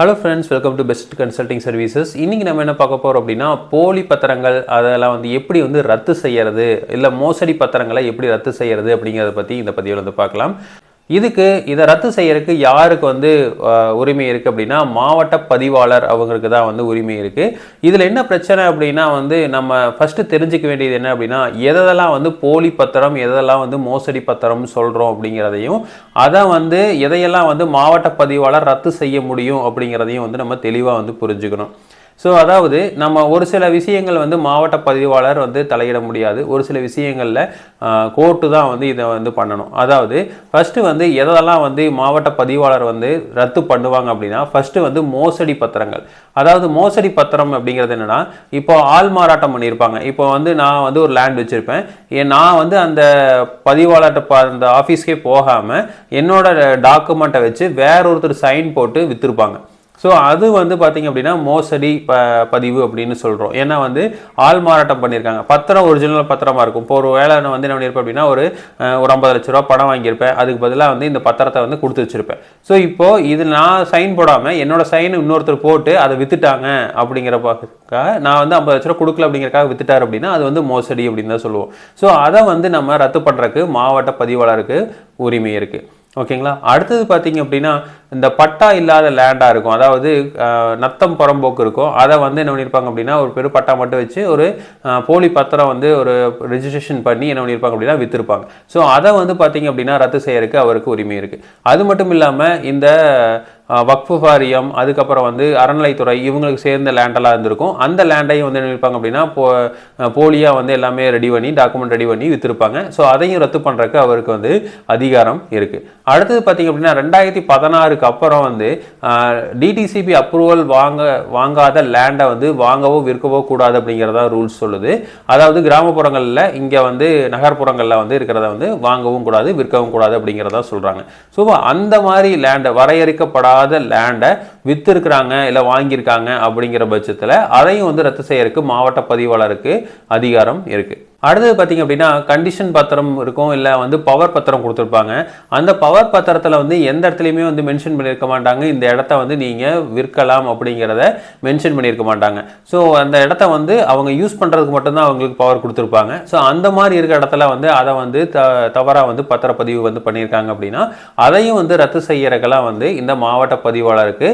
Hello friends welcome to best consulting services இன்றைக்கி நம்ம என்ன பார்க்க போகிறோம் அப்படின்னா போலி பத்திரங்கள் அதெல்லாம் வந்து எப்படி வந்து ரத்து செய்யறது இல்லை மோசடி பத்திரங்களை எப்படி ரத்து செய்யறது அப்படிங்கிறத பற்றி இந்த பதிவில் வந்து பார்க்கலாம். இதுக்கு இதை ரத்து செய்யறதுக்கு யாருக்கு வந்து உரிமை இருக்குது அப்படின்னா மாவட்ட பதிவாளர் அவங்களுக்கு தான் வந்து உரிமை இருக்குது இதில் என்ன பிரச்சனை அப்படின்னா வந்து நம்ம ஃபஸ்ட்டு தெரிஞ்சுக்க வேண்டியது என்ன அப்படின்னா எதெல்லாம் வந்து போலி பத்திரம் எதெல்லாம் வந்து மோசடி பத்திரம் சொல்கிறோம் அப்படிங்கிறதையும் அதை வந்து எதையெல்லாம் வந்து மாவட்ட பதிவாளர் ரத்து செய்ய முடியும் அப்படிங்கிறதையும் வந்து நம்ம தெளிவாக வந்து புரிஞ்சுக்கணும். ஸோ அதாவது நம்ம ஒரு சில விஷயங்கள் வந்து மாவட்ட பதிவாளர் வந்து தலையிட முடியாது. ஒரு சில விஷயங்களில் கோர்ட்டு தான் வந்து இதை வந்து பண்ணணும். அதாவது ஃபஸ்ட்டு வந்து எதெல்லாம் வந்து மாவட்ட பதிவாளர் வந்து ரத்து பண்ணுவாங்க அப்படின்னா ஃபஸ்ட்டு வந்து மோசடி பத்திரங்கள். அதாவது மோசடி பத்திரம் அப்படிங்கிறது என்னென்னா இப்போ ஆள் மாறாட்டம் பண்ணியிருப்பாங்க. இப்போ வந்து நான் வந்து ஒரு லேண்ட் வச்சுருப்பேன். நான் வந்து அந்த பதிவாளர்கிட்ட அந்த ஆஃபீஸ்க்கே போகாமல் என்னோட டாக்குமெண்ட்டை வச்சு வேற ஒருத்தர் சைன் போட்டு விற்றுருப்பாங்க ஸோ அது வந்து பார்த்தீங்க அப்படின்னா மோசடி ப பதிவு அப்படின்னு சொல்கிறோம் ஏன்னா வந்து ஆள் மாறாட்டம் பண்ணியிருக்காங்க பத்திரம் ஒரிஜினல் பத்திரமா இருக்கும். இப்போ ஒரு வேலை நான் வந்து என்ன பண்ணியிருப்பேன் அப்படின்னா ஒரு ஒரு ஐம்பது லட்ச ரூபா பணம் வாங்கியிருப்பேன். அதுக்கு பதிலாக வந்து இந்த பத்திரத்தை வந்து கொடுத்து வச்சிருப்பேன். ஸோ இப்போது இது நான் சைன் போடாமல் என்னோட சைன் இன்னொருத்தர் போட்டு அதை வித்துட்டாங்க அப்படிங்கிறப்பாக நான் வந்து ஐம்பது லட்ச ரூபா கொடுக்கல அப்படிங்கிறக்காக வித்துட்டார் அப்படின்னா அது வந்து மோசடி அப்படின்னு தான் சொல்லுவோம். ஸோ அதை வந்து நம்ம ரத்து பண்ணுறதுக்கு மாவட்ட பதிவாளருக்கு உரிமை இருக்குது ஓகேங்களா? அடுத்தது பார்த்தீங்க அப்படின்னா இந்த பட்டா இல்லாத லேண்டாக இருக்கும். அதாவது நத்தம் புறம்போக்கு இருக்கும். அதை வந்து என்ன பண்ணியிருப்பாங்க அப்படின்னா ஒரு பெரு பட்டா மட்டும் வச்சு ஒரு போலி பத்திரம் வந்து ஒரு ரிஜிஸ்ட்ரேஷன் பண்ணி என்ன பண்ணியிருப்பாங்க அப்படின்னா விற்றுருப்பாங்க ஸோ அதை வந்து பார்த்தீங்க அப்படின்னா ரத்து செய்யறதுக்கு அவருக்கு உரிமை இருக்குது அது மட்டும் இல்லாமல் இந்த வக்ஃபு வாரியம் அதுக்கப்புறம் வந்து அறநிலைத்துறை இவங்களுக்கு சேர்ந்த லேண்டெல்லாம் இருந்திருக்கும். அந்த லேண்டையும் வந்து என்ன பண்ணியிருப்பாங்க அப்படின்னா போ போலியாக வந்து எல்லாமே ரெடி பண்ணி டாக்குமெண்ட் ரெடி பண்ணி விற்றுருப்பாங்க ஸோ அதையும் ரத்து பண்ணுறதுக்கு அவருக்கு வந்து அதிகாரம் இருக்குது அடுத்தது பார்த்தீங்க அப்படின்னா ரெண்டாயிரத்தி பதினாறுக்கு அப்புறம் வந்து டிடிசிபி அப்ரூவல் வாங்க வாங்காத லேண்டை வந்து வாங்கவோ விற்கவோ கூடாது அப்படிங்கிறதா ரூல்ஸ் சொல்லுது. அதாவது கிராமப்புறங்களில் இங்கே வந்து நகர்ப்புறங்களில் வந்து இருக்கிறத வந்து வாங்கவும் கூடாது விற்கவும் கூடாது அப்படிங்கிறதா சொல்கிறாங்க ஸோ அந்த மாதிரி லேண்டை வரையறுக்கப்படாத லேண்டை விற்றுருக்குறாங்க இல்லை வாங்கியிருக்காங்க அப்படிங்கிற பட்சத்தில் அதையும் வந்து ரத்து செய்யறதுக்கு மாவட்ட பதிவாளருக்கு அதிகாரம் இருக்குது அடுத்தது பார்த்தீங்க அப்படின்னா கண்டிஷன் பத்திரம் இருக்கும் இல்லை வந்து பவர் பத்திரம் கொடுத்துருப்பாங்க. அந்த பவர் பத்திரத்தில் வந்து எந்த இடத்துலையுமே வந்து மென்ஷன் பண்ணியிருக்க மாட்டாங்க. இந்த இடத்த வந்து நீங்கள் விற்கலாம் அப்படிங்கிறத மென்ஷன் பண்ணியிருக்க மாட்டாங்க. ஸோ அந்த இடத்த வந்து அவங்க யூஸ் பண்ணுறதுக்கு மட்டும்தான் அவங்களுக்கு பவர் கொடுத்துருப்பாங்க. ஸோ அந்த மாதிரி இருக்கிற இடத்துல வந்து அதை வந்து த தவறாக வந்து பத்திரப்பதிவு வந்து பண்ணியிருக்காங்க அப்படின்னா அதையும் வந்து ரத்து செய்கிறக்கெல்லாம் வந்து இந்த மாவட்ட பதிவாளருக்கு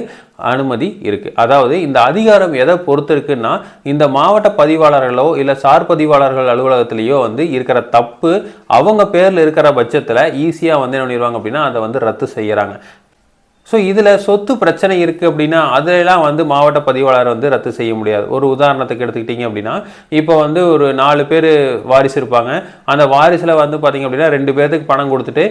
அனுமதி இருக்கு. அதாவது இந்த அதிகாரம் எதை பொறுத்து இருக்குன்னா இந்த மாவட்ட பதிவாளர்களோ இல்லை சார் பதிவாளர்கள் அலுவலகத்திலேயோ வந்து இருக்கிற தப்பு அவங்க பேர்ல இருக்கிற பட்சத்தில் ஈஸியாக வந்து என்ன பண்ணிடுவாங்க அப்படின்னா அதை வந்து ரத்து செய்யறாங்க. ஸோ இதில் சொத்து பிரச்சனை இருக்குது அப்படின்னா அதிலெலாம் வந்து மாவட்ட பதிவாளர் வந்து ரத்து செய்ய முடியாது. ஒரு உதாரணத்துக்கு எடுத்துக்கிட்டிங்க அப்படின்னா இப்போ வந்து ஒரு நாலு பேர் வாரிசு இருப்பாங்க. அந்த வாரிசில் வந்து பார்த்திங்க அப்படின்னா ரெண்டு பேர்த்துக்கு பணம் கொடுத்துட்டு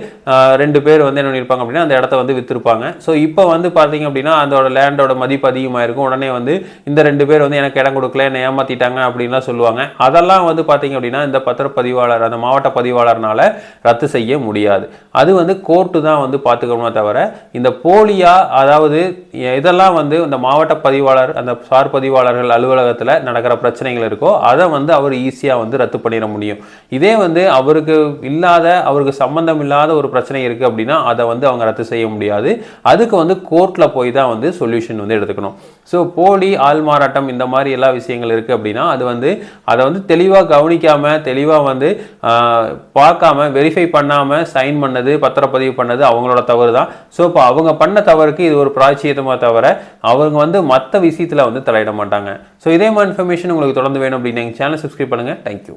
ரெண்டு பேர் வந்து என்ன பண்ணியிருப்பாங்க அப்படின்னா அந்த இடத்த வந்து விற்றுருப்பாங்க ஸோ இப்போ வந்து பார்த்திங்க அப்படின்னா அதோட லேண்டோட மதிப்பு அதிகமாக இருக்கும். உடனே வந்து இந்த ரெண்டு பேர் வந்து எனக்கு இடம் கொடுக்கல என்னை ஏமாற்றிட்டாங்க அப்படின்லாம் சொல்லுவாங்க. அதெல்லாம் வந்து பார்த்தீங்க அப்படின்னா இந்த பத்திரப்பதிவாளர் அந்த மாவட்ட பதிவாளர்னால ரத்து செய்ய முடியாது. அது வந்து கோர்ட்டு தான் வந்து பார்த்துக்கணுமே தவிர இந்த போலியா அதாவது இதெல்லாம் வந்து இந்த மாவட்ட பதிவாளர் அந்த சார் பதிவாளர்கள் அலுவலகத்தில் நடக்கிற பிரச்சனைகள் இருக்கோ அதை வந்து அவர் ஈஸியாக வந்து ரத்து பண்ணிட முடியும். இதே வந்து அவருக்கு இல்லாத அவருக்கு சம்பந்தம் இல்லாத ஒரு பிரச்சனை இருக்குது அப்படின்னா அதை வந்து அவங்க ரத்து செய்ய முடியாது. அதுக்கு வந்து கோர்ட்டில் போய் தான் வந்து சொல்யூஷன் வந்து எடுத்துக்கணும். ஸோ போலி ஆள்மாறாட்டம் இந்த மாதிரி எல்லா விஷயங்கள் இருக்குது அப்படின்னா அது வந்து அதை வந்து தெளிவாக கவனிக்காமல் தெளிவாக வந்து பார்க்காம வெரிஃபை பண்ணாமல் சைன் பண்ணது பத்திரப்பதிவு பண்ணது அவங்களோட தவறு தான் ஸோ இப்போ அவங்க பண்ண பண்ண தவறுக்கு இது ஒரு பிராய்ச்சியத்தமாக தவிர அவங்க வந்து மற்ற விஷயத்தில் வந்து தலையிட மாட்டாங்க. ஸோ இதே மாதிரி இன்ஃபர்மேஷன் உங்களுக்கு தொடர்ந்து வேணும் அப்படின்னு எங்கள் சேனல் சப்ஸ்கிரைப் பண்ணுங்கள் தேங்க்யூ